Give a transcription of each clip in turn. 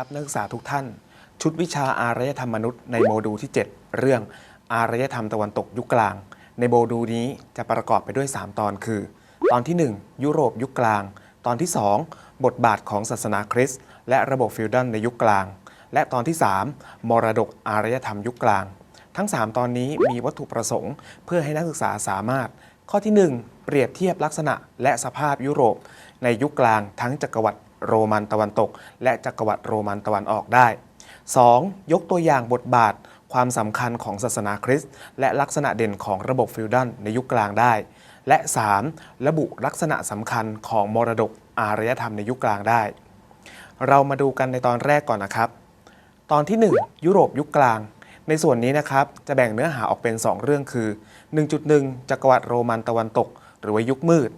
ครับนักศึกษาทุกท่าน ชุดวิชาอารยธรรมมนุษย์ในโมดูลที่ 7 เรื่องอารยธรรมตะวันตกยุคกลาง ในโมดูลนี้จะประกอบไปด้วย 3 ตอนคือ ตอนที่ 1 ยุโรปยุคกลาง ตอนที่ 2 บทบาทของศาสนาคริสต์และระบบฟิวดัลในยุคกลาง และตอนที่ 3 มรดกอารยธรรมยุคกลาง ทั้ง 3 ตอนนี้มีวัตถุประสงค์ เพื่อให้นักศึกษาสามารถ ข้อที่ 1 เปรียบเทียบลักษณะและสภาพยุโรป ในยุคกลางทั้งจักรวรรดิ โรมันตะวันตก และจักรวรรดิโรมันตะวันออกได้ 2. ยกตัวอย่างบทบาท ความสำคัญของศาสนาคริสต์และลักษณะเด่นของระบบฟิวดัลในยุคกลางได้ และ 3. ระบุลักษณะสำคัญของมรดกอารยธรรมในยุคกลางได้ เรามาดูกันในตอนแรกก่อนนะครับ ตอนที่ 1 ยุโรปยุคกลาง ในส่วนนี้นะครับจะแบ่งเนื้อหาออกเป็น 2 เรื่องคือ 1.1 จักรวรรดิโรมันตะวันตก หรือว่ายุคมืด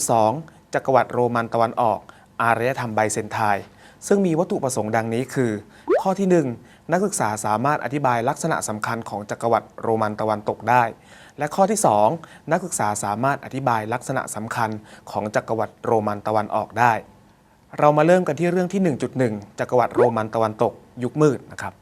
1.2 จักรวรรดิโรมันตะวันออก อารยธรรมไบเซนไทน์ซึ่งมีวัตถุประสงค์ดังนี้คือ ข้อที่ 1 นักศึกษาสามารถอธิบายลักษณะสำคัญของจักรวรรดิโรมันตะวันตกได้ และข้อที่ 2 นักศึกษาสามารถอธิบายลักษณะสำคัญของจักรวรรดิโรมันตะวันออกได้ เรามาเริ่มกันที่เรื่องที่ 1.1 จักรวรรดิโรมันตะวันตก ยุคมืดนะครับ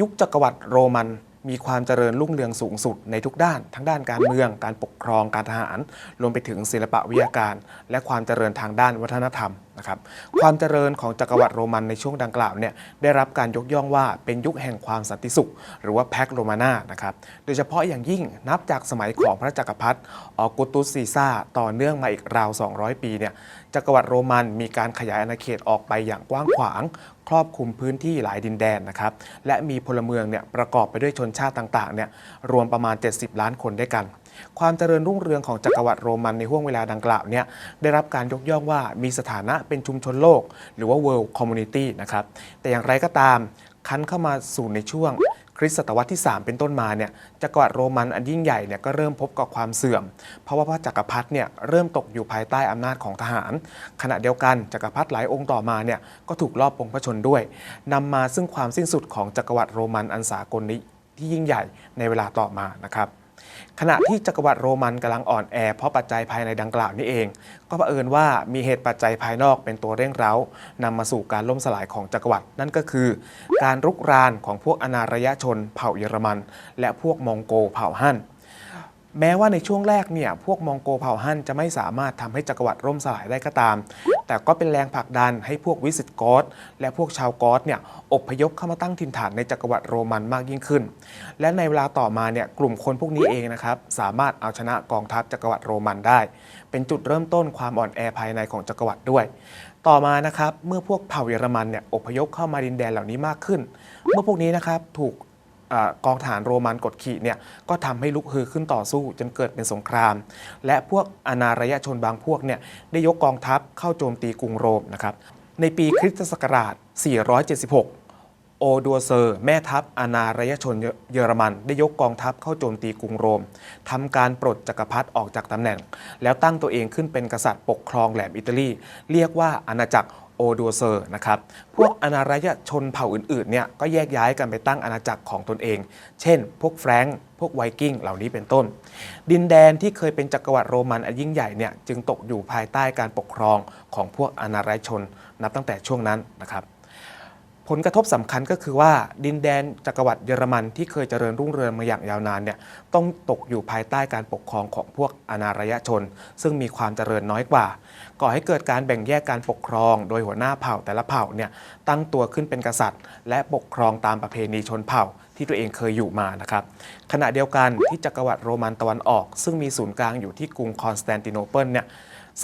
ยุคจักรวรรดิโรมันมีความเจริญรุ่งเรืองสูงสุดในทุกด้าน ทั้งด้านการเมือง การปกครอง การทหาร รวมไปถึงศิลปวิทยาการ และความเจริญทางด้านวัฒนธรรม นะครับความเจริญของจักรวรรดิโรมันในช่วงดังกล่าวเนี่ยได้รับการยกย่องว่าเป็นยุคแห่งความสันติสุข หรือว่าแพ็กโรมาน่านะครับโดยเฉพาะอย่างยิ่งนับจากสมัยของพระจักรพรรดิออกุตุสซีซ่าต่อเนื่องมาอีกราว 200 ปีเนี่ยจักรวรรดิโรมันมีการขยายอาณาเขตออกไปอย่างกว้างขวางครอบคลุมพื้นที่หลายดินแดนนะครับและมีพลเมืองเนี่ยประกอบไปด้วยชนชาติต่างๆเนี่ยรวมประมาณ 70 ล้านคนด้วยกัน ความเจริญรุ่งเรืองของจักรวรรดิโรมันในห่วงเวลาดังกล่าวเนี่ยได้รับการยกย่องว่ามีสถานะเป็นชุมชนโลก หรือว่า world community นะครับแต่อย่างไรก็ตามคันเข้ามาสู่ในช่วงคริสต์ศตวรรษที่ 3 เป็นต้นมาเนี่ยจักรวรรดิโรมันอันยิ่งใหญ่เนี่ยก็เริ่มพบกับความเสื่อม เพราะว่าพระจักรพรรดิเนี่ยเริ่มตกอยู่ภายใต้อำนาจของทหาร ขณะเดียวกันจักรพรรดิหลายองค์ต่อมาเนี่ยก็ถูกลอบปงพระชนด้วยนำมาซึ่งความสิ้นสุดของจักรวรรดิโรมันอันสากลนี้ที่ยิ่งใหญ่ในเวลาต่อมานะครับ ขณะที่จักรวรรดิโรมันกำลังอ่อนแอเพราะปัจจัยภายในดังกล่าวนี้เอง ก็เผอิญว่ามีเหตุปัจจัยภายนอกเป็นตัวเร่งเร้านำมาสู่การล่มสลายของจักรวรรดินั่นก็คือ การรุกรานของพวกอนาระยะชน เผ่าเยอรมัน และพวกมองโกเผ่าฮั่นแม้ว่าในช่วงแรกเนี่ยพวกมองโกเผ่าฮั่นจะไม่สามารถทำให้จักรวรรดิร่มสลายได้ก็ตาม แต่ก็เป็นแรงผลักดันให้พวกวิสิตกอสและพวกชาวกอสเนี่ยอพยพเข้ามาตั้งถิ่นฐานในจักรวรรดิโรมันมากยิ่งขึ้น และในเวลาต่อมาเนี่ยกลุ่มคนพวกนี้เองนะครับสามารถเอาชนะกองทัพจักรวรรดิโรมันได้ เป็นจุดเริ่มต้นความอ่อนแอภายในของจักรวรรดิด้วย ต่อมานะครับเมื่อพวกเผ่าเยอรมันเนี่ยอพยพเข้ามาดินแดนเหล่านี้มากขึ้น เมื่อพวกนี้นะครับถูก กองทหารโรมันกดขี่เนี่ยก็ทำให้ลุกฮือขึ้นต่อสู้จนเกิดเป็นสงคราม และพวกอนาระยะชนบางพวกเนี่ยได้ยกกองทัพเข้าโจมตีกรุงโรมนะครับในปีคริสตศักราช 476โอดัวเซอร์ แม่ทัพอนาระยะชนเยอรมัน ได้ยกกองทัพเข้าโจมตีกรุงโรมทำการปลดจักรพรรดิออกจากตำแหน่ง แล้วตั้งตัวเองขึ้นเป็นกษัตริย์ปกครองแหลมอิตาลี เรียกว่าอาณาจักร อดัวเซอร์นะครับ พวกอนาระยชนเผ่าอื่นๆเนี่ยก็แยกย้ายกันไปตั้งอาณาจักรของตนเอง เช่น พวกแฟรงก์พวกไวกิ้งเหล่านี้เป็นต้น ดินแดนที่เคยเป็นจักรวรรดิโรมันอันยิ่งใหญ่เนี่ยจึงตกอยู่ภายใต้การปกครองของพวกอนาระยชนนับตั้งแต่ช่วงนั้นนะครับ ผลกระทบสำคัญก็คือว่าดินแดนจักรวรรดิเยอรมันที่เคยเจริญรุ่งเรืองมาอย่างยาวนานเนี่ยต้องตกอยู่ภายใต้การปกครองของพวกอนาระยะชน ซึ่งมีความเจริญน้อยกว่า ก่อให้เกิดการแบ่งแยกการปกครอง โดยหัวหน้าเผ่าแต่ละเผ่าเนี่ยตั้งตัวขึ้นเป็นกษัตริย์ และปกครองตามประเพณีชนเผ่าที่ตัวเองเคยอยู่มานะครับขณะเดียวกันที่จักรวรรดิโรมันตะวันออก ซึ่งมีศูนย์กลางอยู่ที่กรุงคอนสแตนติโนเปิลเนี่ย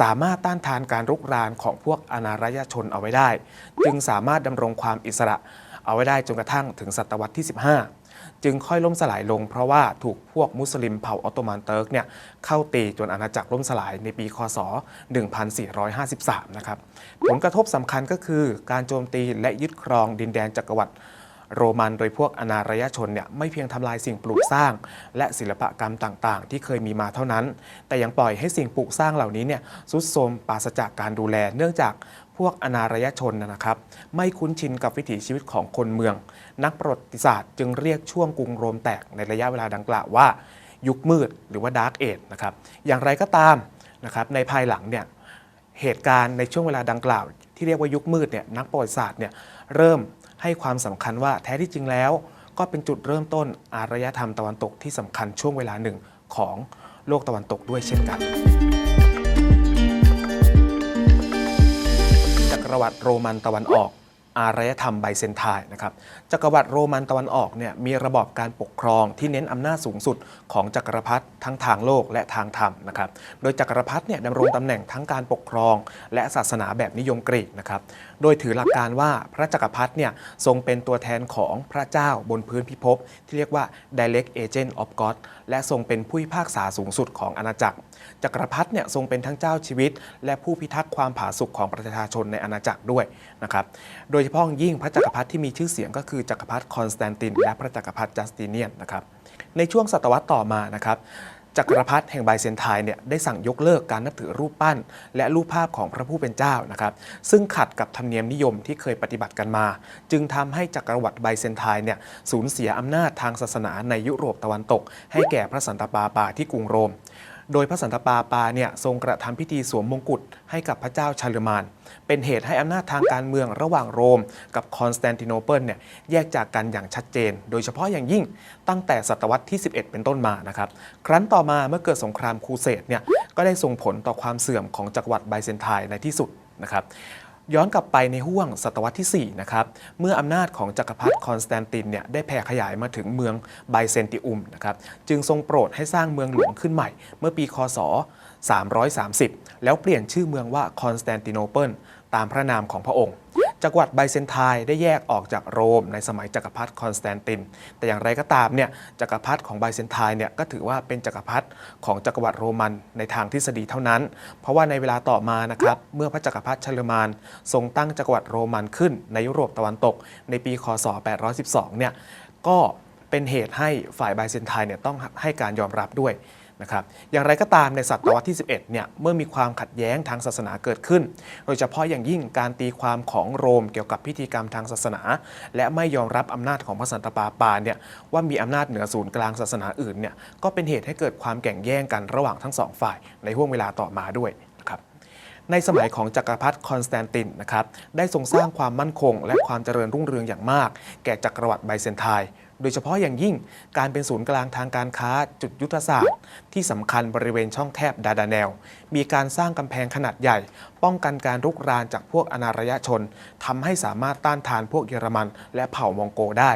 สามารถต้านทานการรุกรานของพวกอนาระยชนเอาไว้ได้ จึงสามารถดำรงความอิสระเอาไว้ได้จนกระทั่งถึงศตวรรษที่ 15 จึงค่อยล่มสลายลงเพราะว่าถูกพวกมุสลิมเผ่าออตโตมันเติร์กเนี่ยเข้าตีจนอาณาจักรล่มสลายในปีคศ 1453 นะครับ ผลกระทบสำคัญก็คือการโจมตีและยึดครองดินแดนจักรวรรดิ โรมันโดยพวกอนาระยะชนเนี่ยไม่เพียงทำลายสิ่งปลูกสร้าง และศิลปกรรมต่างๆ ที่เคยมีมาเท่านั้น แต่ยังปล่อยให้สิ่งปลูกสร้างเหล่านี้เนี่ยสุดโทรมปราศจากการดูแล เนื่องจากพวกอนาระยะชนนนะครับ ไม่คุ้นชินกับวิถีชีวิตของคนเมือง นักประวัติศาสตร์จึงเรียกช่วงกรุงโรมแตกในระยะเวลาดังกล่าวว่า ยุคมืดหรือว่าดาร์กเอจนะครับอย่างไรก็ตามนะครับในภายหลังเนี่ยเหตุการณ์ในช่วงเวลาดังกล่าว ที่เรียกว่ายุคมืดเนี่ยนักประวัติศาสตร์เนี่ยเริ่ม ให้ความสำคัญว่าแท้ที่จริงแล้ว ก็เป็นจุดเริ่มต้นอารยธรรมตะวันตกที่สำคัญช่วงเวลาหนึ่งของโลกตะวันตกด้วยเช่นกันจักรวรรดิโรมันตะวันออก อารยธรรมไบเซนไทน์นะครับจักรวรรดิโรมันตะวันออกเนี่ยมีระบอบการปกครองที่เน้นอำนาจสูงสุดของจักรพรรดิทั้งทางโลกและทางธรรมนะครับโดยจักรพรรดิเนี่ยดำรงตำแหน่งทั้งการปกครอง และศาสนาแบบนิยมกรีกนะครับโดยถือหลักการว่าพระจักรพรรดิเนี่ยทรงเป็นตัวแทนของพระเจ้าบนพื้นพิภพที่เรียกว่า direct agent of God และทรงเป็นผู้พิพากษาสูงสุดของอาณาจักร จักรพรรดิเนี่ยทรงเป็นทั้งเจ้าชีวิต และผู้พิทักษ์ความผาสุกของประชาชนในอาณาจักรด้วยนะครับ โดยเฉพาะยิ่งพระจักรพรรดิที่มีชื่อเสียงก็คือจักรพรรดิคอนสแตนติน และพระจักรพรรดิจัสติเนียนนะครับ ในช่วงศตวรรษต่อมานะครับจักรพรรดิแห่งไบเซนไทน์เนี่ยได้สั่งยกเลิกการนับถือรูปปั้น และรูปภาพของพระผู้เป็นเจ้านะครับ ซึ่งขัดกับธรรมเนียมนิยมที่เคยปฏิบัติกันมา จึงทำให้จักรวรรดิไบเซนไทน์เนี่ยสูญเสียอำนาจทางศาสนาในยุโรปตะวันตก ให้แก่พระสันตะปาปาที่กรุงโรม โดยพระสันตะปาปาเนี่ยทรงกระทำพิธีสวมมงกุฎให้กับพระเจ้าชาลมาน เป็นเหตุให้อำนาจทางการเมืองระหว่างโรม กับคอนสแตนติโนเปิลเนี่ยแยกจากกันอย่างชัดเจน โดยเฉพาะอย่างยิ่งตั้งแต่ศตวรรษที่ 11 เป็นต้นมานะครับครั้นต่อมาเมื่อเกิดสงครามครูเสดเนี่ยก็ได้ส่งผลต่อความเสื่อมของจักรวรรดิไบเซนไทน์ในที่สุดนะครับ ย้อนกลับไปในห่วงศตวรรษที่ 4 นะครับ เมื่ออำนาจของจักรพรรดิคอนสแตนตินเนี่ยได้แผ่ขยายมาถึงเมืองไบเซนติอุมนะครับ จึงทรงโปรดให้สร้างเมืองหลวงขึ้นใหม่ เมื่อปีคศ 330 แล้วเปลี่ยนชื่อเมืองว่าคอนสแตนติโนเปิล ตามพระนามของพระองค์ จักรวรรดิไบเซนไทน์ได้แยกออกจากโรมในสมัยจักรพรรดิคอนสแตนติน แต่อย่างไรก็ตามเนี่ยจักรพรรดิของไบเซนไทน์เนี่ยก็ถือว่าเป็นจักรพรรดิของจักรวรรดิโรมันในทางทฤษฎีเท่านั้น เพราะว่าในเวลาต่อมานะครับเมื่อพระจักรพรรดิชาลมานทรงตั้งจักรวรรดิโรมันขึ้นในยุโรปตะวันตก ในปีคศ 812 เนี่ยก็เป็นเหตุให้ฝ่ายไบเซนไทน์เนี่ยต้องให้การยอมรับด้วย นะครับอย่างไรก็ตามในศตวรรษที่ 11 เนี่ยเมื่อมีความขัดแย้งทางศาสนาเกิดขึ้น โดยเฉพาะอย่างยิ่งการตีความของโรมเกี่ยวกับพิธีกรรมทางศาสนา และไม่ยอมรับอำนาจของพระสันตะปาปาเนี่ยว่ามีอำนาจเหนือศูนย์กลางศาสนาอื่นเนี่ยก็เป็นเหตุให้เกิดความแข่งแย่งกันระหว่างทั้งสองฝ่ายในห่วงเวลาต่อมาด้วยนะครับในสมัยของจักรพรรดิคอนสแตนตินนะครับได้ทรงสร้างความมั่นคง และความเจริญรุ่งเรืองอย่างมาก แก่จักรวรรดิไบเซนไทน์ โดยเฉพาะอย่างยิ่งการเป็นศูนย์กลางทางการค้าจุดยุทธศาสตร์ ที่สำคัญบริเวณช่องแคบดาดาแนว มีการสร้างกำแพงขนาดใหญ่ ป้องกันการรุกรานจากพวกอนาระยะชนทำให้สามารถต้านทานพวกเยอรมัน และเผ่ามองโกได้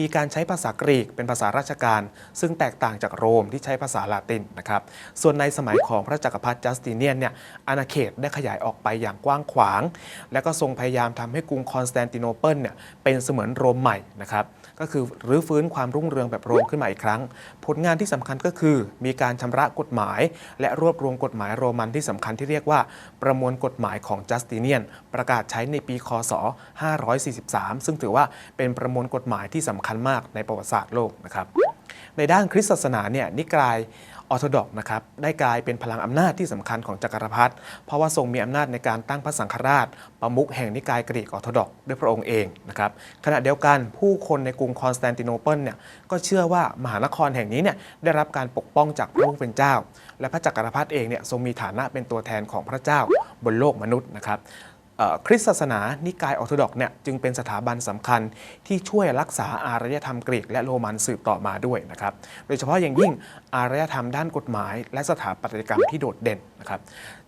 มีการใช้ภาษากรีกเป็นภาษาราชการ ซึ่งแตกต่างจากโรมที่ใช้ภาษาลาตินนะครับส่วนในสมัยของพระจักรพรรดิจัสติเนียนเนี่ยอาณาเขตได้ขยายออกไปอย่างกว้างขวาง และก็ทรงพยายามทำให้กรุงคอนสแตนติโนเปิลเนี่ยเป็นเสมือนโรมใหม่นะครับ ก็คือรื้อฟื้นความรุ่งเรืองแบบรวมขึ้นมาอีกครั้ง ผลงานที่สำคัญก็คือ มีการชำระกฎหมาย และรวบรวมกฎหมายโรมันที่สำคัญที่เรียกว่า ประมวลกฎหมายของจัสติเนียน ประกาศใช้ในปีคศ 543 ซึ่งถือว่าเป็นประมวลกฎหมายที่สำคัญมากในประวัติศาสตร์โลกนะครับในด้านคริสตศาสนาเนี่ยนิกาย ออร์โธดอกนะครับได้กลายเป็นพลังอำนาจที่สำคัญของจักรพรรดิเพราะว่าทรงมีอำนาจในการตั้งพระสังฆราช ประมุขแห่งนิกายกรีกออร์โธดอกด้วยพระองค์เองนะครับขณะเดียวกันผู้คนในกรุงคอนสแตนติโนเปิลเนี่ยก็เชื่อว่ามหานครแห่งนี้เนี่ยได้รับการปกป้องจากพระผู้เป็นเจ้า และพระจักรพรรดิเองเนี่ยทรงมีฐานะเป็นตัวแทนของพระเจ้าบนโลกมนุษย์นะครับ คริสตศาสนานิกายออร์โธดอกซ์เนี่ยจึงเป็นสถาบันสำคัญที่ช่วยรักษาอารยธรรมกรีกและโรมันสืบต่อมาด้วยนะครับ โดยเฉพาะอย่างยิ่งอารยธรรมด้านกฎหมาย และสถาปัตยกรรมที่โดดเด่นนะครับ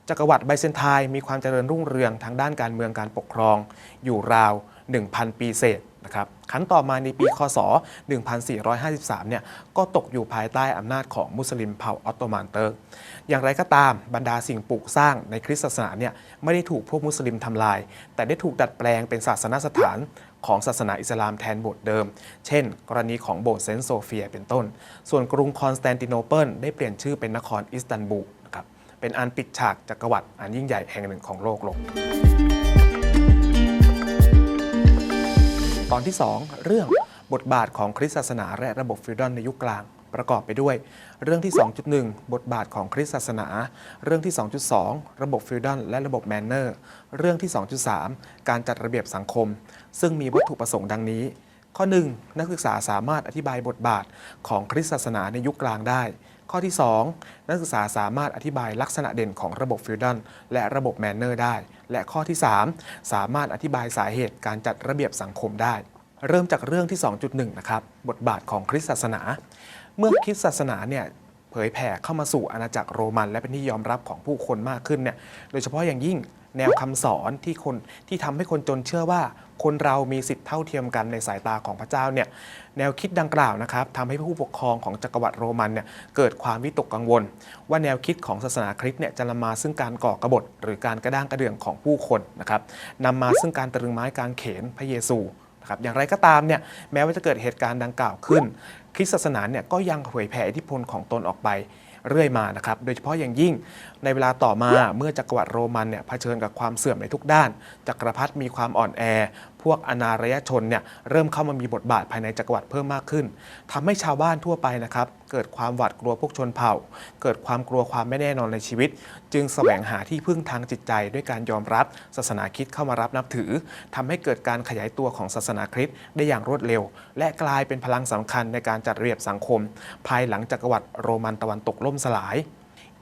จักรวรรดิไบเซนไทน์มีความเจริญรุ่งเรืองทางด้านการเมืองการปกครอง อยู่ราว 1,000 ปีเศษ นะครับขันต่อมาในปีคศ 1453 เนี่ยก็ตกอยู่ภายใต้อำนาจของมุสลิมเผ่าออตโตมันเติร์กอย่างไรก็ตามบรรดาสิ่งปลูกสร้างในคริสตศาสนาเนี่ยไม่ได้ถูกพวกมุสลิมทำลาย แต่ได้ถูกดัดแปลงเป็นศาสนสถานของศาสนาอิสลามแทนโบสถ์เดิม เช่น กรณีของโบสถ์เซนต์โซเฟียเป็นต้น ส่วนกรุงคอนสแตนติโนเปิลได้เปลี่ยนชื่อเป็นนครอิสตันบูลนะครับเป็นอันปิดฉากจักรวรรดิอันยิ่งใหญ่แห่งหนึ่งของโลกลง ตอนที่ 2 เรื่องบทบาทของคริสตศาสนาและระบบฟิวดอลในยุคกลางประกอบไปด้วย เรื่องที่ 2.1 บทบาทของคริสตศาสนา เรื่องที่ 2.2 ระบบฟิวดอลและระบบแมนเนอร์ เรื่องที่ 2.3 การจัดระเบียบสังคม ซึ่งมีวัตถุประสงค์ดังนี้ ข้อ 1 นักศึกษาสามารถอธิบายบทบาทของคริสตศาสนาในยุคกลางได้ ข้อที่ 2 นักศึกษาสามารถอธิบายลักษณะเด่นของระบบฟิวดันและระบบแมนเนอร์ได้ และข้อที่ 3 สามารถอธิบายสาเหตุการจัดระเบียบสังคมได้ เริ่มจากเรื่องที่ 2.1 นะครับ บทบาทของคริสตศาสนา เมื่อคริสตศาสนาเนี่ยเผยแผ่เข้ามาสู่อาณาจักรโรมัน และเป็นที่ยอมรับของผู้คนมากขึ้นเนี่ย โดยเฉพาะอย่างยิ่งแนวคำสอนที่คนที่ทำให้คนจนเชื่อว่า คนเรามีสิทธิเท่าเทียมกันในสายตาของพระเจ้าเนี่ยแนวคิดดังกล่าวนะครับทำให้ผู้ปกครองของจักรวรรดิโรมันเนี่ยเกิดความวิตกกังวล ว่าแนวคิดของศาสนาคริสต์เนี่ยจะนำมาซึ่งการก่อกบฏหรือการกระด้างกระเดื่องของผู้คนนะครับนำมาซึ่งการตรึงไม้กางเขนพระเยซูนะครับอย่างไรก็ตามเนี่ยแม้ว่าจะเกิดเหตุการณ์ดังกล่าวขึ้น คริสตศาสนาเนี่ยก็ยังเผยแผ่อิทธิพลของตนออกไป เรื่อยมานะครับโดยเฉพาะอย่างยิ่งในเวลาต่อมาเมื่อจักรวรรดิโรมันเนี่ยเผชิญกับความเสื่อมในทุกด้าน จักรพรรดิมีความอ่อนแอ วกอนาารยชนเนี่ยเริ่มเข้ามามีบทบาทภายในจักรวรรดิเพิ่มมากขึ้นทำให้ชาวบ้านทั่วไปนะครับเกิดความหวาดกลัวพวกชนเผ่า เกิดความกลัวความไม่แน่นอนในชีวิต จึงแสวงหาที่พึ่งทางจิตใจ ด้วยการยอมรับศาสนาคริสต์เข้ามารับนับถือทำให้เกิดการขยายตัวของศาสนาคริสต์ได้อย่างรวดเร็ว และกลายเป็นพลังสำคัญในการจัดระเบียบสังคม ภายหลังจักรวรรดิโรมันตะวันตกล่มสลาย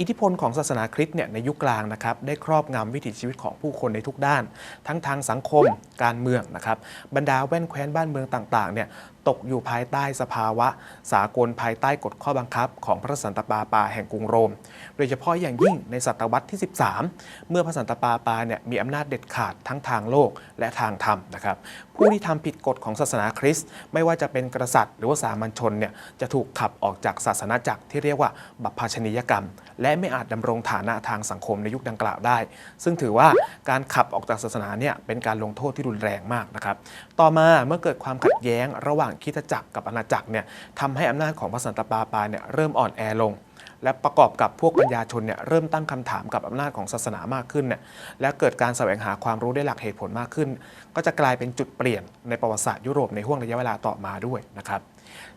อิทธิพลของศาสนาคริสต์เนี่ยในยุคกลางนะครับได้ครอบงำวิถีชีวิตของผู้คนในทุกด้าน ทั้งทางสังคมการเมืองนะครับบรรดาแว่นแคว้นบ้านเมืองต่างๆเนี่ย ตกอยู่ภายใต้สภาวะ สากลภายใต้กฎข้อบังคับ ของพระสันตะปาปาแห่งกรุงโรม โดยเฉพาะอย่างยิ่งในศตวรรษที่ 13 เมื่อพระสันตะปาปาเนี่ยมีอำนาจเด็ดขาดทั้งทางโลกและทางธรรมนะครับผู้ที่ทำผิดกฎของศาสนาคริสต์ไม่ว่าจะเป็นกษัตริย์ หรือว่าสามัญชนเนี่ยจะถูกขับออกจากศาสนาจักรที่เรียกว่าบัพพาชนียกรรม และไม่อาจดำรงฐานะทางสังคมในยุคดังกล่าวได้ ซึ่งถือว่าการขับออกจากศาสนาเนี่ยเป็นการลงโทษที่รุนแรงมากนะครับต่อมาเมื่อเกิดความขัดแย้งระหว่างคริสตจักรกับอาณาจักรเนี่ยทำให้อำนาจของพระสันตะปาปาเนี่ยเริ่มอ่อนแอลง และประกอบกับพวกปัญญาชนเนี่ยเริ่มตั้งคำถามกับอำนาจของศาสนามากขึ้นเนี่ยและเกิดการแสวงหาความรู้ได้หลักเหตุผลมากขึ้น ก็จะกลายเป็นจุดเปลี่ยนในประวัติศาสตร์ยุโรปในห่วงระยะเวลาต่อมาด้วยนะครับ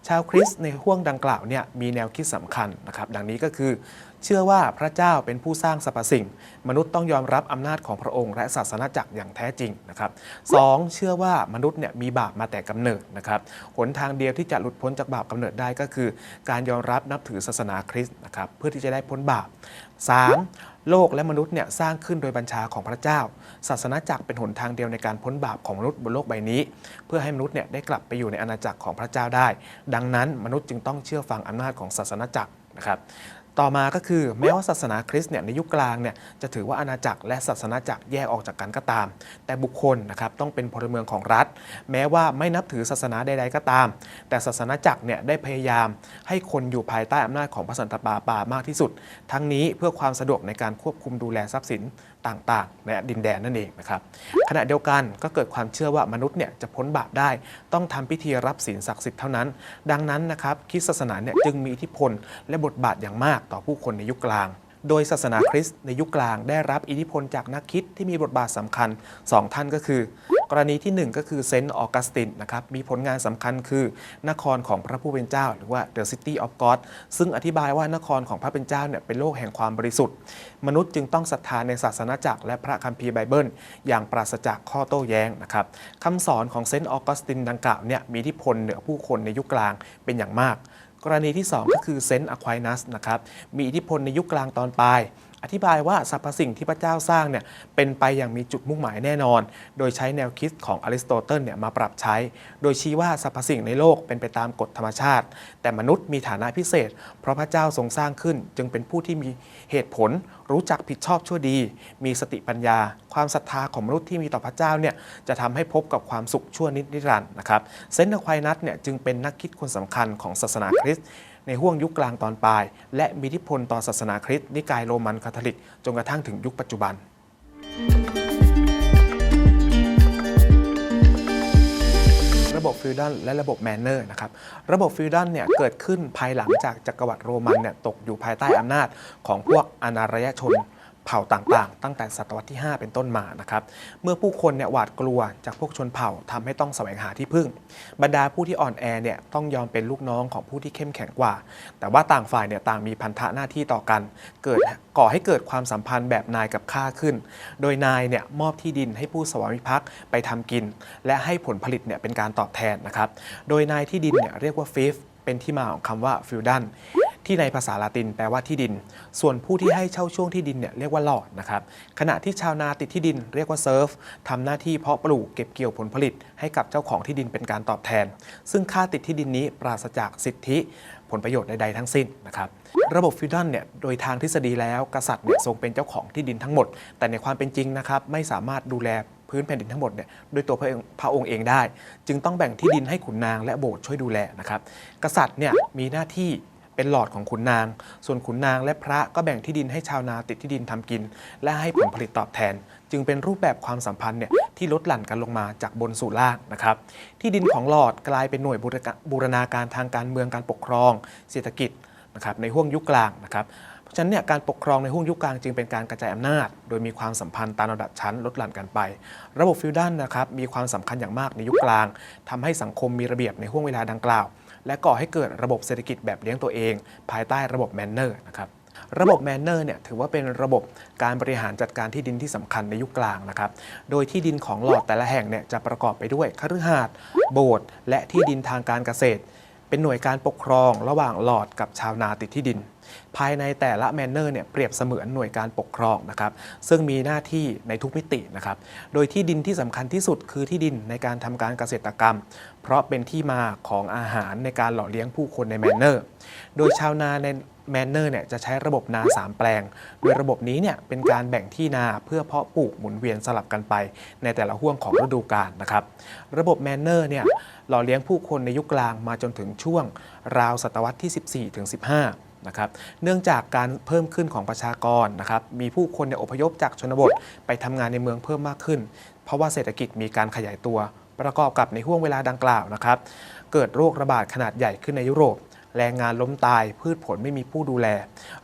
ชาวคริสต์ในห่วงดังกล่าวเนี่ยมีแนวคิดสำคัญนะครับดังนี้ก็คือ เชื่อว่าพระเจ้าเป็นผู้สร้างสรรพสิ่ง มนุษย์ต้องยอมรับอำนาจของพระองค์ และศาสนาจักรอย่างแท้จริงนะครับสองเชื่อว่ามนุษย์เนี่ยมีบาปมาแต่กำเนิดนะครับหนทางเดียวที่จะหลุดพ้นจากบาปกำเนิดได้ก็คือ การยอมรับนับถือศาสนาคริสต์นะครับเพื่อที่จะได้พ้นบาป 3. โลกและมนุษย์เนี่ยสร้างขึ้นโดยบัญชาของพระเจ้า ศาสนาจักรเป็นหนทางเดียวในการพ้นบาปของมนุษย์บนโลกใบนี้ เพื่อให้มนุษย์เนี่ยได้กลับไปอยู่ในอาณาจักรของพระเจ้าได้ ดังนั้นมนุษย์จึงต้องเชื่อฟังอำนาจของศาสนาจักรนะครับ ต่อมาก็คือแม้ว่าศาสนาคริสต์เนี่ยในยุคกลางเนี่ยจะถือว่าอาณาจักรและศาสนาจักรแยกออกจากกันก็ตาม แต่บุคคลนะครับต้องเป็นพลเมืองของรัฐ แม้ว่าไม่นับถือศาสนาใด ๆ ก็ตาม แต่ศาสนาจักรเนี่ยได้พยายาม ให้คนอยู่ภายใต้อำนาจของพระสันตะปาปามากที่สุด ทั้งนี้เพื่อความสะดวกในการควบคุมดูแลทรัพย์สิน ต่างๆ ในดินแดนนั่นเองนะครับขณะเดียวกันก็เกิดความเชื่อว่ามนุษย์เนี่ยจะพ้นบาปได้ ต้องทำพิธีรับศีลศักดิ์สิทธิ์เท่านั้น ดังนั้นนะครับคริสตศาสนาเนี่ยจึงมีอิทธิพลและบทบาทอย่างมากต่อผู้คนในยุคกลางโดยศาสนาคริสต์ในยุคกลางได้รับอิทธิพลจากนักคิดที่มีบทบาทสำคัญ 2 ท่านก็คือ กรณีที่ 1 ก็คือเซนต์ออกัสตินนะครับมีผลงานสำคัญคือนครของพระผู้เป็นเจ้า หรือว่า The City of God ซึ่งอธิบายว่านครของพระเป็นเจ้าเนี่ยเป็นโลกแห่งความบริสุทธิ์ มนุษย์จึงต้องศรัทธาในศาสนาจักรและพระคัมภีร์ไบเบิล อย่างปราศจากข้อโต้แย้งนะครับคำสอนของเซนต์ออกัสตินดังกล่าวเนี่ยมีอิทธิพลเหนือผู้คนในยุคกลางเป็นอย่างมาก กรณีที่ 2 ก็คือเซนต์อควายนัสนะครับมีอิทธิพลในยุคกลางตอนปลาย อธิบายว่าสรรพสิ่งที่พระเจ้าสร้างเนี่ยเป็นไปอย่างมีจุดมุ่งหมายแน่นอน โดยใช้แนวคิดของอริสโตเติลเนี่ยมาปรับใช้ โดยชี้ว่าสรรพสิ่งในโลกเป็นไปตามกฎธรรมชาติ แต่มนุษย์มีฐานะพิเศษ เพราะพระเจ้าทรงสร้างขึ้น จึงเป็นผู้ที่มีเหตุผล รู้จักผิดชอบชั่วดี มีสติปัญญา ความศรัทธาของมนุษย์ที่มีต่อพระเจ้าเนี่ยจะทำให้พบกับความสุขชั่วนิดนิรันดร์นะครับเซนต์อควายนัสเนี่ยจึงเป็นนักคิดคนสำคัญของศาสนาคริสต์ ในห่วงยุคกลางตอนปลาย และมีอิทธิพลต่อศาสนาคริสต์นิกายโรมันคาทอลิก จนกระทั่งถึงยุคปัจจุบันระบบฟิวดัลและระบบแมนเนอร์นะครับระบบฟิวดัลเนี่ยเกิดขึ้นภายหลังจากจักรวรรดิโรมันเนี่ยตกอยู่ภายใต้อำนาจของพวกอนารยชน เผ่าต่างๆ ตั้งแต่ศตวรรษที่ 5 เป็นต้นมานะครับ เมื่อผู้คนเนี่ยหวาดกลัวจากพวกชนเผ่าทำให้ต้องแสวงหาที่พึ่ง บรรดาผู้ที่อ่อนแอเนี่ยต้องยอมเป็นลูกน้องของผู้ที่เข้มแข็งกว่า แต่ว่าต่างฝ่ายเนี่ยต่างมีพันธะหน้าที่ต่อกัน เกิดก่อให้เกิดความสัมพันธ์แบบนายกับข้าขึ้น โดยนายเนี่ยมอบที่ดินให้ผู้สวามิภักดิ์ไปทำกิน และให้ผลผลิตเนี่ยเป็นการตอบแทนนะครับ โดยนายที่ดินเนี่ยเรียกว่าฟิฟเป็นที่มาของคำว่าฟิวดัน ที่ในภาษาละตินแปลว่าที่ดิน ส่วนผู้ที่ให้เช่าช่วงที่ดินเนี่ยเรียกว่าหลอดนะครับขณะที่ชาวนาติดที่ดินเรียกว่าเซิร์ฟทำหน้าที่เพาะปลูกเก็บเกี่ยวผลผลิต ให้กับเจ้าของที่ดินเป็นการตอบแทน ซึ่งค่าติดที่ดินนี้ปราศจากสิทธิผลประโยชน์ใดๆทั้งสิ้นนะครับระบบฟิวดัลเนี่ยโดยทางทฤษฎีแล้วกษัตริย์เนี่ยทรงเป็นเจ้าของที่ดินทั้งหมด แต่ในความเป็นจริงนะครับไม่สามารถดูแลพื้นแผ่นดินทั้งหมดเนี่ยด้วยตัวพระองค์พระองค์เองได้ จึงต้องแบ่งที่ดินให้ขุนนางและโบสถ์ช่วยดูแลนะครับกษัตริย์เนี่ยมีหน้าที่ เป็นหลอดของขุนนาง ส่วนขุนนางและพระก็แบ่งที่ดินให้ชาวนาติดที่ดินทำกิน และให้ผลผลิตตอบแทน จึงเป็นรูปแบบความสัมพันธ์เนี่ยที่ลดหลั่นกันลงมาจากบนสู่ล่างนะครับ ที่ดินของหลอดกลายเป็นหน่วยบูรณาการทางการเมืองการปกครอง เศรษฐกิจนะครับในห่วงยุคกลางนะครับ ฉะนั้นเนี่ยการปกครองในห่วงยุคกลางจึงเป็นการกระจายอำนาจ โดยมีความสัมพันธ์ตามระดับชั้นลดหลั่นกันไป ระบบฟิวดัลนะครับมีความสำคัญอย่างมากในยุคกลางทำให้สังคมมีระเบียบในห่วงเวลาดังกล่าว และก่อให้เกิดระบบเศรษฐกิจแบบเลี้ยงตัวเอง ภายใต้ระบบแมนเนอร์นะครับระบบแมนเนอร์เนี่ยถือว่าเป็นระบบการบริหารจัดการที่ดินที่สำคัญในยุคกลางนะครับ โดยที่ดินของหลอดแต่ละแห่งเนี่ยจะประกอบไปด้วยคฤหาสน์โบสถ์และที่ดินทางการเกษตร เป็นหน่วยการปกครองระหว่างหลอดกับชาวนาติดที่ดิน ภายในแต่ละแมนเนอร์เนี่ยเปรียบเสมือนหน่วยการปกครองนะครับซึ่งมีหน้าที่ในทุกมิตินะครับโดยที่ดินที่สำคัญที่สุดคือที่ดินในการทำการเกษตรกรรม เพราะเป็นที่มาของอาหารในการหล่อเลี้ยงผู้คนในแมนเนอร์ โดยชาวนาใน แมนเนอร์เนี่ยจะใช้ระบบนา 3 แปลง โดยระบบนี้เนี่ยเป็นการแบ่งที่นาเพื่อเพาะปลูกหมุนเวียนสลับกันไป ในแต่ละห่วงของฤดูกาลนะครับ ระบบแมนเนอร์เนี่ยหล่อเลี้ยงผู้คนในยุคกลางมาจนถึงช่วงราวศตวรรษที่ 14ถึง15นะครับเนื่องจากการเพิ่มขึ้นของประชากรนะครับมีผู้คนเนี่ยอพยพจากชนบทไปทำงานในเมืองเพิ่มมากขึ้น เพราะว่าเศรษฐกิจมีการขยายตัว ประกอบกับในห่วงเวลาดังกล่าวนะครับเกิดโรคระบาดขนาดใหญ่ขึ้นในยุโรป แรงงานล้มตาย พืชผลไม่มีผู้ดูแล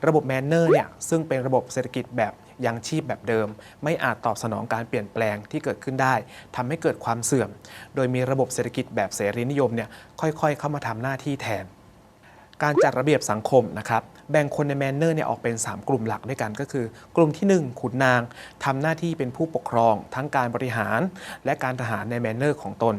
ระบบแมนเนอร์เนี่ยซึ่งเป็นระบบเศรษฐกิจแบบยังชีพแบบเดิม ไม่อาจตอบสนองการเปลี่ยนแปลงที่เกิดขึ้นได้ทำให้เกิดความเสื่อม โดยมีระบบเศรษฐกิจแบบเสรีนิยมเนี่ยค่อยๆ เข้ามาทำหน้าที่แทน การจัดระเบียบสังคมนะครับ แบ่งคนในแมนเนอร์เนี่ยออกเป็น 3 กลุ่มหลักด้วยกันก็คือ กลุ่มทีหนึ่1 ขุนนางทำหน้าที่เป็นผู้ปกครอง ทั้งการบริหาร และการทหารในแมนเนอร์ของตน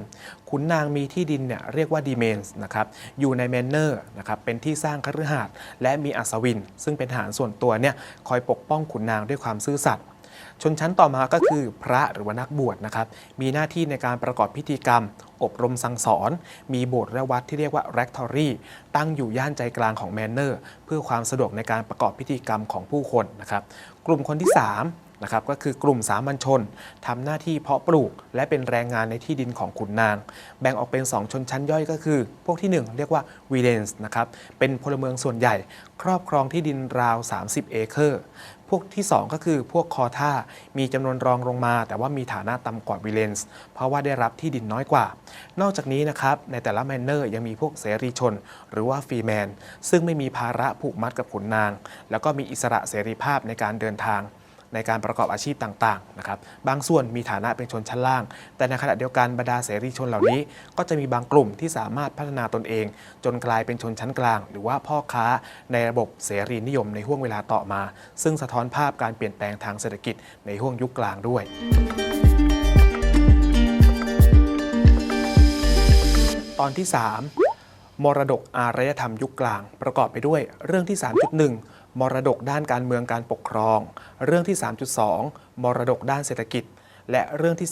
ขุนนางมีที่ดินเนี่ยเรียกว่าดีเมนส์นะครับอยู่ในแมนเนอร์นะครับเป็นที่สร้างคฤหาสน์และมีอัศวิน ซึ่งเป็นทหารส่วนตัวเนี่ยคอยปกป้องขุนนางด้วยความซื่อสัตย์ ชนชั้นต่อมาก็คือพระหรือว่านักบวชนะครับ มีหน้าที่ในการประกอบพิธีกรรม อบรมสั่งสอน มีโบสถ์และวัดที่เรียกว่า rectory ตั้งอยู่ย่านใจกลางของแมนเนอร์ เพื่อความสะดวกในการประกอบพิธีกรรมของผู้คนนะครับ กลุ่มคนที่ 3นะครับก็คือกลุ่มสามัญชนทำหน้าที่เพาะปลูก และเป็นแรงงานในที่ดินของขุนนาง แบ่งออกเป็น 2 ชนชั้นย่อยก็คือ พวกที่ 1 เรียกว่าวีเลนส์นะครับเป็นพลเมืองส่วนใหญ่ ครอบครองที่ดินราว 30 เอเคอร์ พวกที่ 2 ก็คือพวกคอท่า มีจำนวนรองลงมา แต่ว่ามีฐานะต่ำกว่าวิเลนส์เพราะว่าได้รับที่ดินน้อยกว่า นอกจากนี้นะครับในแต่ละแมนเนอร์ยังมีพวกเสรีชน หรือว่าฟรีแมน ซึ่งไม่มีภาระผูกมัดกับขุนนาง แล้วก็มีอิสระเสรีภาพในการเดินทาง ในการประกอบอาชีพต่างๆนะครับบางส่วนมีฐานะเป็นชนชั้นล่าง แต่ในขณะเดียวกันบรรดาเสรีชนเหล่านี้ ก็จะมีบางกลุ่มที่สามารถพัฒนาตนเอง จนกลายเป็นชนชั้นกลาง หรือว่าพ่อค้าในระบบเสรีนิยมในห่วงเวลาต่อมา ซึ่งสะท้อนภาพการเปลี่ยนแปลงทางเศรษฐกิจในห่วงยุคกลางด้วยตอนที่ 3 มรดกอารยธรรมยุคกลาง ประกอบไปด้วยเรื่องที่ 3.1 มรดกด้านการเมืองการปกครอง เรื่องที่ 3.2 มรดกด้านเศรษฐกิจ และเรื่องที่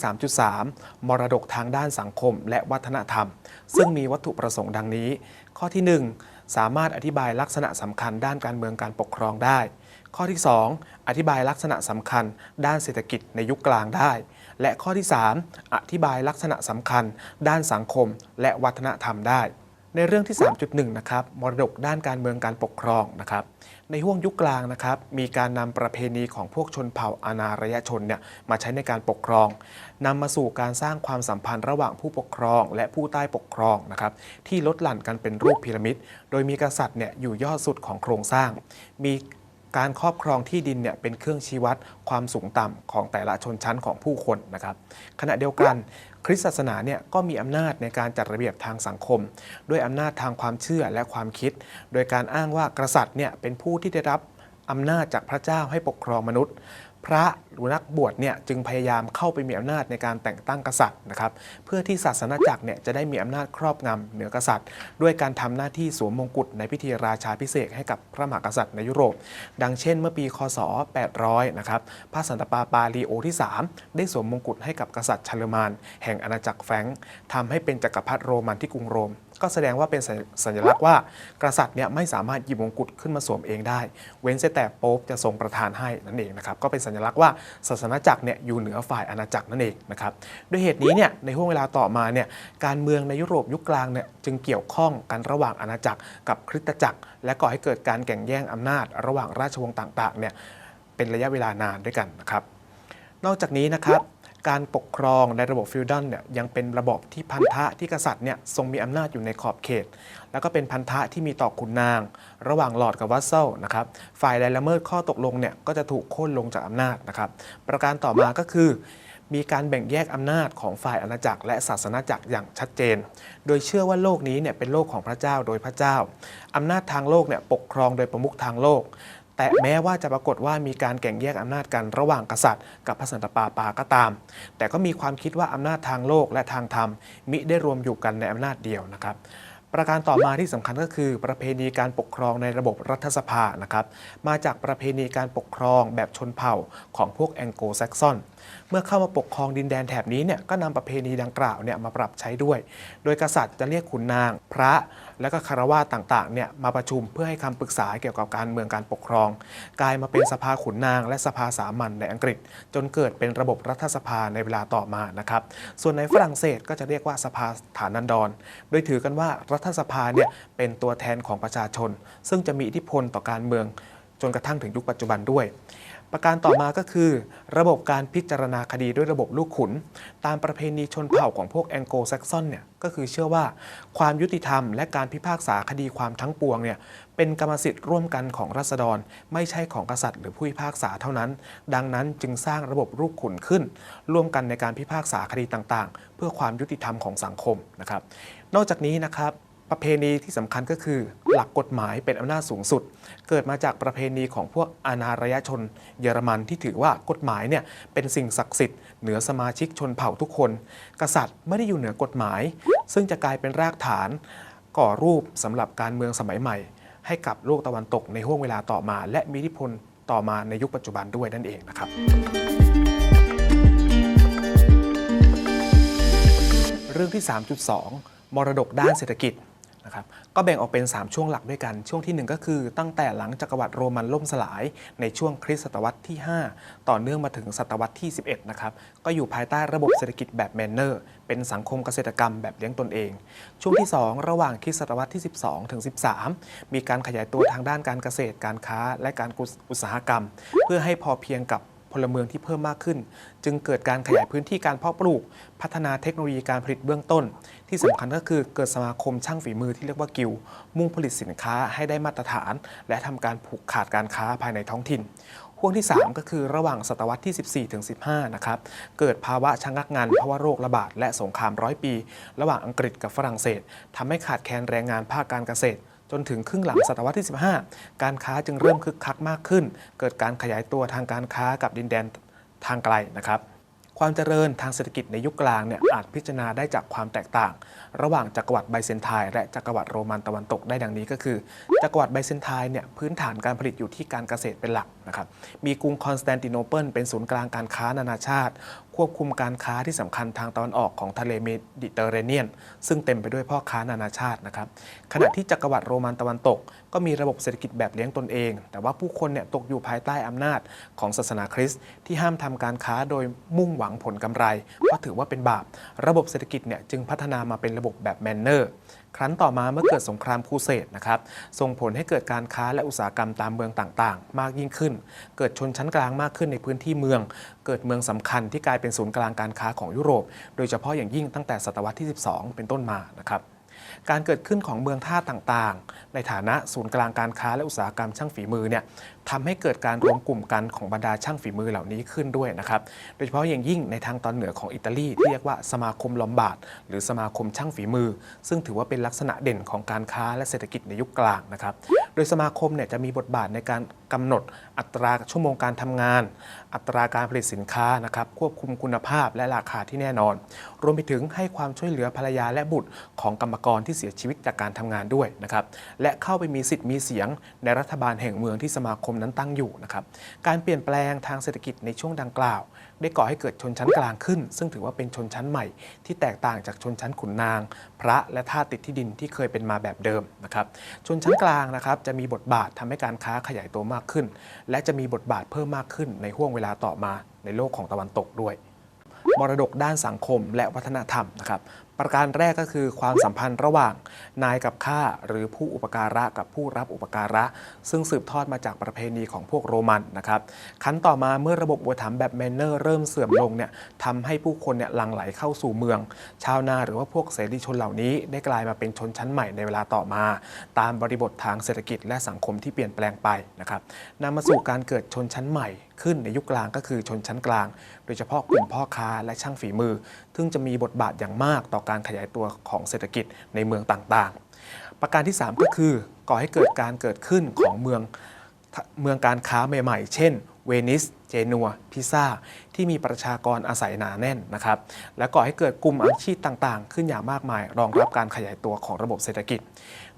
3.3 มรดกทางด้านสังคม และวัฒนธรรม ซึ่งมีวัตถุประสงค์ดังนี้ ข้อที่ 1 สามารถอธิบายลักษณะสำคัญด้านการเมืองการปกครองได้ ข้อที่ 2 อธิบายลักษณะสำคัญ ด้านเศรษฐกิจในยุคกลางได้ และข้อที่ 3 อธิบายลักษณะสำคัญ ด้านสังคม และวัฒนธรรมได้ ในเรื่องที่ 3.1 นะครับ มรดกด้านการเมืองการปกครองนะครับ ในห่วงยุคกลางนะครับ มีการนำประเพณีของพวกชนเผ่าอานารยชนเนี่ยมาใช้ในการปกครองนำมาสู่การสร้างความสัมพันธ์ระหว่างผู้ปกครอง และผู้ใต้ปกครองนะครับ ที่ลดหลั่นกันเป็นรูปพีระมิด โดยมีกษัตริย์เนี่ยอยู่ยอดสุดของโครงสร้าง มีการครอบครองที่ดินเนี่ยเป็นเครื่องชี้วัดความสูงต่ำของแต่ละชนชั้นของผู้คนนะครับ ขณะเดียวกัน คริสตศาสนาเนี่ยก็มีอำนาจในการจัดระเบียบทางสังคม ด้วยอำนาจทางความเชื่อและความคิด โดยการอ้างว่ากษัตริย์เนี่ยเป็นผู้ที่ได้รับอำนาจจากพระเจ้าให้ปกครองมนุษย์ พระหรือนักบวชเนี่ยจึงพยายามเข้าไปมีอำนาจในการแต่งตั้งกษัตริย์นะครับเพื่อที่ศาสนาจักรเนี่ยจะได้มีอำนาจครอบงำเหนือกษัตริย์ ด้วยการทำหน้าที่สวมมงกุฎในพิธีราชาพิเศษให้กับพระมหากษัตริย์ในยุโรป ดังเช่น เมื่อปีคศ 800 นะครับพระสันตะปาปาลีโอที่ 3 ได้สวมมงกุฎให้กับกษัตริย์ชาเลมานแห่งอาณาจักรแฟรงก์ทำให้เป็นจักรพรรดิโรมันที่กรุงโรม ก็แสดงว่าเป็นสัญสญลักษณ์ว่า กษัตริย์เนี่ยไม่สามารถหยิบมงกุฎขึ้นมาสวมเองได้ เว้นแต่โป๊ปจะทรงประทานให้นั่นเองนะครับก็เป็นสัญลักษณ์ว่าศาสนาจักรเนี่ยอยู่เหนือฝ่ายอาณาจักรนั่นเองนะครับด้วยเหตุนี้เนี่ยในห่วงเวลาต่อมาเนี่ยการเมืองในยุโรปยุคกลางเนี่ยจึงเกี่ยวข้องกันระหว่างอาณาจักรกับคริสตจักร และก่อให้เกิดการแข่งแย่งอำนาจ ระหว่างราชวงศ์ต่างๆเนี่ยเป็นระยะเวลานานด้วยกันนะครับนอกจากนี้นะครับ การปกครองในระบบฟิวดัลเนี่ยยังเป็นระบบที่พันธะที่กษัตริย์เนี่ยทรงมีอำนาจอยู่ในขอบเขต แล้วก็เป็นพันธะที่มีต่อขุนนาง ระหว่างหลอดกับวัสเซลนะครับฝ่ายใดละเมิดข้อตกลงเนี่ยก็จะถูกโค่นลงจากอำนาจนะครับประการต่อมาก็คือมีการแบ่งแยกอำนาจของฝ่ายอาณาจักรและศาสนาจักรอย่างชัดเจน โดยเชื่อว่าโลกนี้เนี่ยเป็นโลกของพระเจ้าโดยพระเจ้าอำนาจทางโลกเนี่ยปกครองโดยประมุขทางโลก แต่แม้ว่าจะปรากฏว่ามีการแข่งแยกอำนาจกันระหว่างกษัตริย์ กับพระสันตะปาปาก็ตาม แต่ก็มีความคิดว่าอำนาจทางโลกและทางธรรม มิได้รวมอยู่กันในอำนาจเดียวนะครับประการต่อมาที่สำคัญก็คือประเพณีการปกครองในระบบรัฐสภานะครับมาจากประเพณีการปกครองแบบชนเผ่าของพวกแองโกลแซกซอนเมื่อเข้ามาปกครองดินแดนแถบนี้เนี่ยก็นำประเพณีดังกล่าวเนี่ยมาปรับใช้ด้วย โดยกษัตริย์จะเรียกขุนนาง พระและก็คารวาสต่างๆเนี่ยมาประชุมเพื่อให้คำปรึกษาเกี่ยวกับการเมืองการปกครอง กลายมาเป็นสภาขุนนาง และสภาสามัญในอังกฤษ จนเกิดเป็นระบบรัฐสภาในเวลาต่อมานะครับส่วนในฝรั่งเศสก็จะเรียกว่าสภาฐานันดร โดยถือกันว่ารัฐสภาเนี่ยเป็นตัวแทนของประชาชน ซึ่งจะมีอิทธิพลต่อการเมืองจนกระทั่งถึงยุคปัจจุบันด้วย ประการต่อมาก็คือ ระบบการพิจารณาคดีด้วยระบบลูกขุน ตามประเพณีชนเผ่าของพวกแองโกลแซกซอนเนี่ยก็คือเชื่อว่าความยุติธรรมและการพิพากษาคดีความทั้งปวงเนี่ยเป็นกรรมสิทธิ์ร่วมกันของรัษฎร ไม่ใช่ของกษัตริย์หรือผู้พิพากษาเท่านั้น ดังนั้นจึงสร้างระบบลูกขุนขึ้น ร่วมกันในการพิพากษาคดีต่างๆ เพื่อความยุติธรรมของสังคมนะครับนอกจากนี้นะครับ ประเพณีที่สำคัญก็คือหลักกฎหมายเป็นอำนาจสูงสุด เกิดมาจากประเพณีของพวกอาณารยชน เยอรมันที่ถือว่ากฎหมายเนี่ยเป็นสิ่งศักดิ์สิทธิ์เหนือสมาชิกชนเผ่าทุกคน กษัตริย์ไม่ได้อยู่เหนือกฎหมาย ซึ่งจะกลายเป็นรากฐานก่อรูปสำหรับการเมืองสมัยใหม่ ให้กับโลกตะวันตกในห่วงเวลาต่อมา และมีอิทธิพลต่อมาในยุคปัจจุบันด้วยนั่นเองนะครับเรื่องที่ 3.2 มรดกด้านเศรษฐกิจ นะครับก็แบ่งออกเป็น 3 ช่วงหลักด้วยกัน ช่วงทีหนึ่1 ก็คือตั้งแต่หลังจักรวรรดิโรมันล่มสลาย ในช่วงคริสตศตวรรษที่ 5 ต่อเนื่องมาถึงศตวรรษที่ 11 นะครับ ก็อยู่ภายใต้ระบบเศรษฐกิจแบบแมนเนอร์ เป็นสังคมเกษตรกรรมแบบเลี้ยงตนเอง ช่วงที่ 2 ระหว่างคริสตศตวรรษที่ 12 ถึง 13 มีการขยายตัวทางด้านการเกษตรการค้า และการอุตสาหกรรม เพื่อให้พอเพียงกับ พลเมืองที่เพิ่มมากขึ้น จึงเกิดการขยายพื้นที่การเพาะปลูก พัฒนาเทคโนโลยีการผลิตเบื้องต้น ที่สำคัญก็คือเกิดสมาคมช่างฝีมือที่เรียกว่ากิลมุ่งผลิตสินค้าให้ได้มาตรฐาน และทำการผูกขาดการค้าภายในท้องถิ่นห่วงที่ 3 ก็คือระหว่างศตวรรษที่ 14 ถึง 15 นะครับ เกิดภาวะชะงักงานเพราะว่าโรคระบาดและสงครามร้อยปี ระหว่างอังกฤษกับฝรั่งเศสทำให้ขาดแคลนแรงงานภาคการเกษตร จนถึงครึ่งหลังศตวรรษที่ 15 การค้าจึงเริ่มคึกคักมากขึ้น เกิดการขยายตัวทางการค้ากับดินแดนทางไกลนะครับความเจริญทางเศรษฐกิจในยุคกลางเนี่ยอาจพิจารณาได้จากความแตกต่าง ระหว่างจักรวรรดิไบเซนไทน์และจักรวรรดิโรมันตะวันตกได้ดังนี้ก็คือ จักรวรรดิไบเซนไทน์เนี่ยพื้นฐานการผลิตอยู่ที่การเกษตรเป็นหลัก นะครับมีกรุงคอนสแตนติโนเปิลเป็นศูนย์กลางการค้านานาชาติ ควบคุมการค้าที่สำคัญทางตะวันออกของทะเลเมดิเตอร์เรเนียน ซึ่งเต็มไปด้วยพ่อค้านานาชาตินะครับขณะที่จักรวรรดิโรมันตะวันตก ก็มีระบบเศรษฐกิจแบบเลี้ยงตนเอง แต่ว่าผู้คนเนี่ยตกอยู่ภายใต้อำนาจของศาสนาคริสต์ที่ห้ามทำการค้าโดยมุ่งหวังผลกำไรเพราะถือว่าเป็นบาป ระบบเศรษฐกิจเนี่ยจึงพัฒนามาเป็นระบบแบบแมนเนอร์ ครั้นต่อมาเมื่อเกิดสงครามคูเสดนะครับส่งผลให้เกิดการค้าและอุตสาหกรรมตามเมืองต่างๆ มากยิ่งขึ้น เกิดชนชั้นกลางมากขึ้นในพื้นที่เมือง เกิดเมืองสำคัญที่กลายเป็นศูนย์กลางการค้าของยุโรป โดยเฉพาะอย่างยิ่งตั้งแต่ศตวรรษที่ 12 เป็นต้นมานะครับการเกิดขึ้นของเมืองท่าต่างๆ ในฐานะศูนย์กลางการค้าและอุตสาหกรรมช่างฝีมือเนี่ย ทำให้เกิดการรวมกลุ่มกันของบรรดาช่างฝีมือเหล่านี้ขึ้นด้วยนะครับ โดยเฉพาะอย่างยิ่งในทางตอนเหนือของอิตาลีที่เรียกว่าสมาคมลอมบาร์ดหรือสมาคมช่างฝีมือ ซึ่งถือว่าเป็นลักษณะเด่นของการค้าและเศรษฐกิจในยุคกลางนะครับ โดยสมาคมเนี่ยจะมีบทบาทในการกกำหนดอัตราชั่วโมงการทำงาน อัตราการผลิตสินค้านะครับควบคุมคุณภาพและราคาที่แน่นอน รวมไปถึงให้ความช่วยเหลือภรรยาและบุตรของกรรมกรที่เสียชีวิตจากการทำงานด้วยนะครับและเข้าไปมีสิทธิ์มีเสียงในรัฐบาลแห่งเมืองที่สมาคมนั้นตั้งอยู่นะครับ การเปลี่ยนแปลงทางเศรษฐกิจในช่วงดังกล่าว ได้ก่อให้เกิดชนชั้นกลางขึ้น ซึ่งถือว่าเป็นชนชั้นใหม่ ที่แตกต่างจากชนชั้นขุนนาง พระและทาสติดที่ดินที่เคยเป็นมาแบบเดิมนะครับชนชั้นกลางนะครับจะมีบทบาททำให้การค้าขยายตัวมากขึ้น และจะมีบทบาทเพิ่มมากขึ้นในห่วงเวลาต่อมาในโลกของตะวันตกด้วยมรดกด้านสังคมและวัฒนธรรมนะครับ ประการแรกก็คือความสัมพันธ์ระหว่างนายกับข้าหรือผู้อุปการะกับผู้รับอุปการะ ซึ่งสืบทอดมาจากประเพณีของพวกโรมันนะครับขั้นต่อมาเมื่อระบบอุปถัมภ์แบบแมนเนอร์เริ่มเสื่อมลงเนี่ยทำให้ผู้คนเนี่ยหลั่งไหลเข้าสู่เมือง ชาวนาหรือว่าพวกเสรีชนเหล่านี้ ได้กลายมาเป็นชนชั้นใหม่ในเวลาต่อมา ตามบริบททางเศรษฐกิจและสังคมที่เปลี่ยนแปลงไปนะครับนำมาสู่การเกิดชนชั้นใหม่ ขึ้นในยุคกลางก็คือชนชั้นกลาง โดยเฉพาะกลุ่มพ่อค้าและช่างฝีมือ ซึ่งจะมีบทบาทอย่างมากต่อการขยายตัวของเศรษฐกิจในเมืองต่างๆ ประการที่ 3 ก็คือก่อให้เกิดการเกิดขึ้นของเมืองเมืองการค้าใหม่ๆ เช่น เวนิส เจนัว พิซ่าที่มีประชากรอาศัยหนาแน่นนะครับ และก่อให้เกิดกลุ่มอาชีพต่างๆ ขึ้นอย่างมากมาย รองรับการขยายตัวของระบบเศรษฐกิจ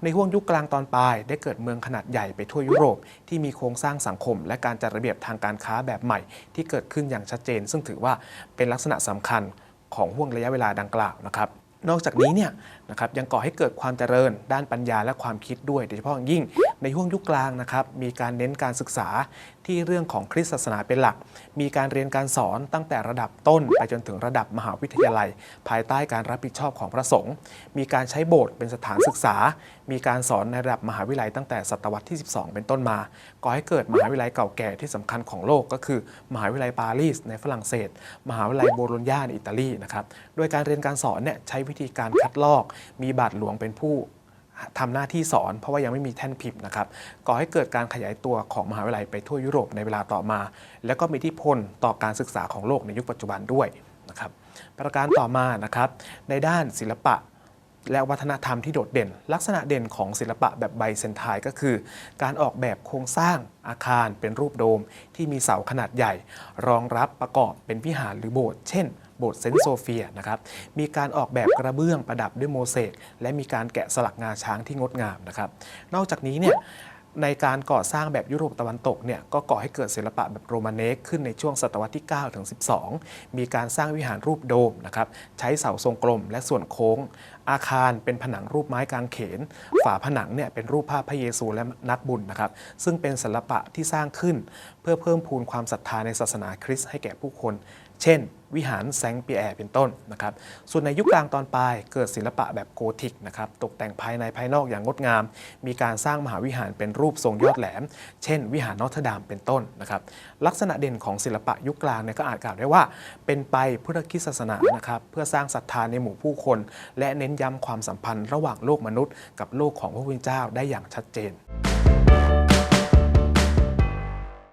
ในห่วงยุคกลางตอนปลาย ได้เกิดเมืองขนาดใหญ่ไปทั่วยุโรป ที่มีโครงสร้างสังคม และการจัดระเบียบทางการค้าแบบใหม่ ที่เกิดขึ้นอย่างชัดเจน ซึ่งถือว่าเป็นลักษณะสำคัญของห่วงระยะเวลาดังกล่าวนะครับนอกจากนี้เนี่ยนะครับยังก่อให้เกิดความเจริญด้านปัญญาและความคิดด้วยโดยเฉพาะอย่างยิ่งในห่วงยุคกลางนะครับมีการเน้นการศึกษาที่เรื่องของคริสตศาสนาเป็นหลัก มีการเรียนการสอนตั้งแต่ระดับต้นไปจนถึงระดับมหาวิทยาลัย ภายใต้การรับผิดชอบของพระสงฆ์มีการใช้โบสถ์เป็นสถานศึกษา มีการสอนในระดับมหาวิทยาลัยตั้งแต่ศตวรรษที่ 12 เป็นต้นมาก่อให้เกิดมหาวิทยาลัยเก่าแก่ที่สำคัญของโลกก็คือ มหาวิทยาลัยปารีสในฝรั่งเศส มหาวิทยาลัยโบโลญญาในอิตาลีนะครับโดยการเรียนการสอนเนี่ยใช้วิธีการคัดลอก มีบาทหลวงเป็นผู้ทำหน้าที่สอนเพราะว่ายังไม่มีแท่นพิมพ์นะครับก่อให้เกิดการขยายตัวของมหาวิทยาลัยไปทั่วยุโรปในเวลาต่อมา แล้วก็มีอิทธิพลต่อการศึกษาของโลกในยุคปัจจุบันด้วยนะครับประการต่อมานะครับในด้านศิลปะ และวัฒนธรรมที่โดดเด่น ลักษณะเด่นของศิลปะแบบไบเซนไทก็คือ การออกแบบโครงสร้างอาคารเป็นรูปโดม ที่มีเสาขนาดใหญ่ รองรับประกอบเป็นวิหารหรือโบสถ์เช่นโบสถ์เซนต์โซเฟียนะครับมีการออกแบบกระเบื้องประดับด้วยโมเสกและมีการแกะสลักงาช้างที่งดงามนะครับนอกจากนี้เนี่ย ในการก่อสร้างแบบยุโรปตะวันตกเนี่ยก็ก่อให้เกิดศิลปะแบบโรมาเนสขึ้นในช่วงศตวรรษที่9ถึง12 มีการสร้างวิหารรูปโดมนะครับใช้เสาทรงกลมและส่วนโค้ง อาคารเป็นผนังรูปไม้กางเขน ฝาผนังเนี่ยเป็นรูปภาพพระเยซูและนักบุญนะครับซึ่งเป็นศิลปะที่สร้างขึ้น เพื่อเพิ่มพูนความศรัทธาในศาสนาคริสต์ให้แก่ผู้คน เช่น วิหารแซงต์ปีแอร์เป็นต้นนะครับ ส่วนในยุคกลางตอนปลายเกิดศิลปะแบบโกธิกนะครับตกแต่งภายในภายนอกอย่างงดงาม มีการสร้างมหาวิหารเป็นรูปทรงยอดแหลม เช่น วิหารนอทดามเป็นต้นนะครับ ลักษณะเด่นของศิลปะยุคกลางเนี่ยก็อาจกล่าวได้ว่า เป็นไปเพื่อคริสตศาสนานะครับเพื่อสร้างศรัทธาในหมู่ผู้คน และเน้นย้ำความสัมพันธ์ระหว่างโลกมนุษย์ กับโลกของพระพุทธเจ้าได้อย่างชัดเจน